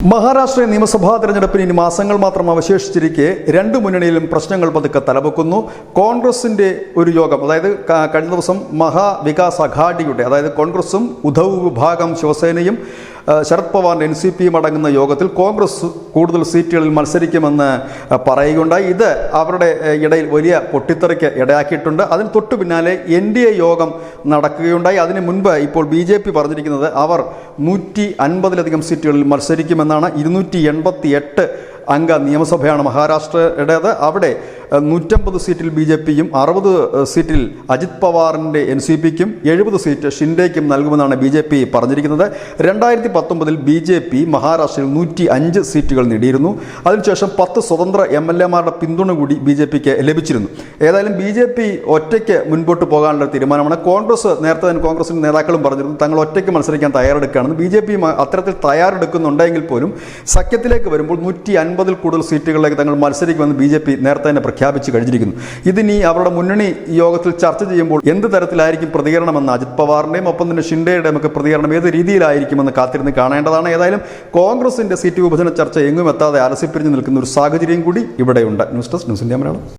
മഹാരാഷ്ട്ര നിയമസഭാ തെരഞ്ഞെടുപ്പിന് ഇനി മാസങ്ങൾ മാത്രം അവശേഷിച്ചിരിക്കെ രണ്ട് മുന്നണിയിലും പ്രശ്നങ്ങൾ പതുക്കെ തലപൊക്കുന്നു. കോൺഗ്രസിന്റെ ഒരു യോഗം അതായത് കഴിഞ്ഞ ദിവസം മഹാവികാസ് അഘാഡിയുടെ അതായത് കോൺഗ്രസും ഉദ്ധവ് വിഭാഗം ശിവസേനയും ശരത് പവാർ എൻ സി പിയും അടങ്ങുന്ന യോഗത്തിൽ കോൺഗ്രസ് കൂടുതൽ സീറ്റുകളിൽ മത്സരിക്കുമെന്ന് പറയുകയുണ്ടായി. ഇത് അവരുടെ ഇടയിൽ വലിയ പൊട്ടിത്തെറിക്ക് ഇടയാക്കിയിട്ടുണ്ട്. അതിന് തൊട്ടു പിന്നാലെ എൻ ഡി എ യോഗം നടക്കുകയുണ്ടായി. അതിന് മുൻപ് ഇപ്പോൾ ബി ജെ പി പറഞ്ഞിരിക്കുന്നത് അവർ നൂറ്റി അൻപതിലധികം സീറ്റുകളിൽ മത്സരിക്കുമെന്നാണ്. ഇരുന്നൂറ്റി എൺപത്തി എട്ട് അംഗ നിയമസഭയാണ് മഹാരാഷ്ട്രയുടേത്. അവിടെ നൂറ്റമ്പത് സീറ്റിൽ ബി ജെ പിയും അറുപത് സീറ്റിൽ അജിത് പവാറിന്റെ എൻ സി പിക്കും എഴുപത് സീറ്റ് ഷിൻഡേക്കും നൽകുമെന്നാണ് ബി ജെ പി പറഞ്ഞിരിക്കുന്നത്. രണ്ടായിരത്തി പത്തൊമ്പതിൽ ബി ജെ പി മഹാരാഷ്ട്രയിൽ നൂറ്റി അഞ്ച് സീറ്റുകൾ നേടിയിരുന്നു. അതിനുശേഷം പത്ത് സ്വതന്ത്ര എം എൽ എമാരുടെ പിന്തുണ കൂടി ബി ജെ പിക്ക് ലഭിച്ചിരുന്നു. ഏതായാലും ബി ജെ പി ഒറ്റയ്ക്ക് മുൻപോട്ട് പോകാനുള്ള തീരുമാനമാണ്. കോൺഗ്രസ് നേരത്തെ തന്നെ കോൺഗ്രസിന്റെ നേതാക്കളും പറഞ്ഞിരുന്നു തങ്ങൾ ഒറ്റയ്ക്ക് മത്സരിക്കാൻ തയ്യാറെടുക്കുകയാണെന്ന്. ബി ജെ പി അത്തരത്തിൽ തയ്യാറെടുക്കുന്നുണ്ടെങ്കിൽ പോലും സഖ്യത്തിലേക്ക് വരുമ്പോൾ നൂറ്റി അൻപതിൽ കൂടുതൽ സീറ്റുകളിലേക്ക് തങ്ങൾ മത്സരിക്കുമെന്ന് ബി ജെ പി നേരത്തെ തന്നെ പ്രഖ്യാപിച്ച്. കഴിഞ്ഞിരിക്കുന്നു. ഇതിനി അവരുടെ മുന്നണി യോഗത്തിൽ ചർച്ച ചെയ്യുമ്പോൾ എന്ത് തരത്തിലായിരിക്കും പ്രതികരണമെന്ന് അജിത് പവാറിന്റെയും ഒപ്പം തന്നെ ഷിൻഡയുടെയും ഒക്കെ പ്രതികരണം ഏത് രീതിയിലായിരിക്കുമെന്ന് കാത്തിരുന്ന് കാണേണ്ടതാണ്. ഏതായാലും കോൺഗ്രസിന്റെ സീറ്റ് വിഭജന ചർച്ച എങ്ങും എത്താതെ അലസിപ്പിരിഞ്ഞ് നിൽക്കുന്ന ഒരു സാഹചര്യം കൂടി ഇവിടെയുണ്ട്. News desk news India Malayalam.